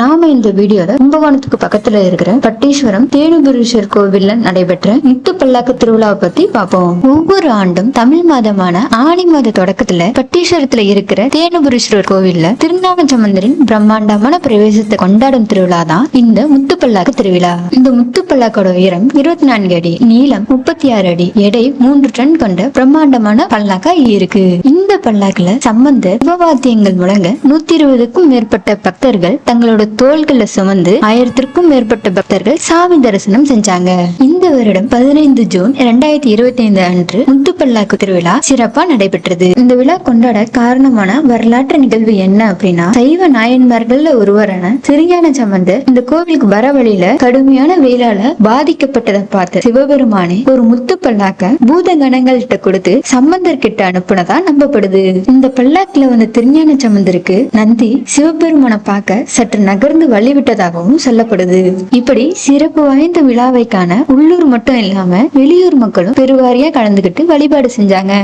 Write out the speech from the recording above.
நாம இந்த வீடியோல கும்பகோணத்துக்கு பக்கத்துல இருக்கிற பட்டீஸ்வரம் தேனுபுரீஸ்வர் கோவில்ல நடைபெற்ற முத்து பல்லாக்கு திருவிழாவை பத்தி பார்ப்போம். ஒவ்வொரு ஆண்டும் தமிழ் மாதமான ஆனி மாத தொடக்கத்துல பட்டீஸ்வரத்துல இருக்கிற தேனுபுரீஸ்வரர் கோவில்ல திருநாக சம்பந்தரின் பிரம்மாண்டமான பிரவேசத்தை கொண்டாடும் திருவிழா தான் இந்த முத்து பல்லாக்கு திருவிழா. இந்த முத்து பல்லாக்கோட உயரம் இருபத்தி நான்கு அடி நீளம் முப்பத்தி ஆறு அடி எடை மூன்று டன் கொண்ட பிரம்மாண்டமான பல்லாக்கா இருக்கு. இந்த பல்லாக்குல சம்பந்த உபவாத்தியங்கள் முழங்க நூத்தி இருபதுக்கும் மேற்பட்ட பக்தர்கள் தங்களோட தோள்களை சுமந்து ஆயிரத்திற்கும் மேற்பட்ட பக்தர்கள் சாமி தரிசனம் செஞ்சாங்க. இந்த வருடம் பதினைந்து ஜூன் இரண்டாயிரத்தி இருபத்தி ஐந்து அன்று முத்துப்பல்லாக்கு திருவிழா சிறப்பா நடைபெற்றது. இந்த விழா கொண்டாட காரணமான வரலாற்று நிகழ்வு என்ன அப்படின்னா சைவ நாயன்மார்கள்ல ஒருவரான சிறியான சம்பந்தர் இந்த கோவிலுக்கு வர வழியில கடுமையான வெயிலால பாதிக்கப்பட்டதை பார்த்து சிவபெருமானே ஒரு முத்து பல்லாக்க பூத கணங்கள்கிட்ட கொடுத்து சம்பந்தர் கிட்ட அனுப்புனதா நம்பப்படுது. இந்த பல்லாக்குல வந்த திருஞான சம்பந்தருக்கு நந்தி சிவபெருமானை பார்க்க சற்று நகர்ந்து வழிவிட்டதாகவும் சொல்லப்படுது. இப்படி சிறப்பு வாய்ந்த விழாவை காண உள்ளூர் மட்டும் இல்லாம வெளியூர் மக்களும் பெருவாரியா கலந்துகிட்டு வழிபாடு செஞ்சாங்க.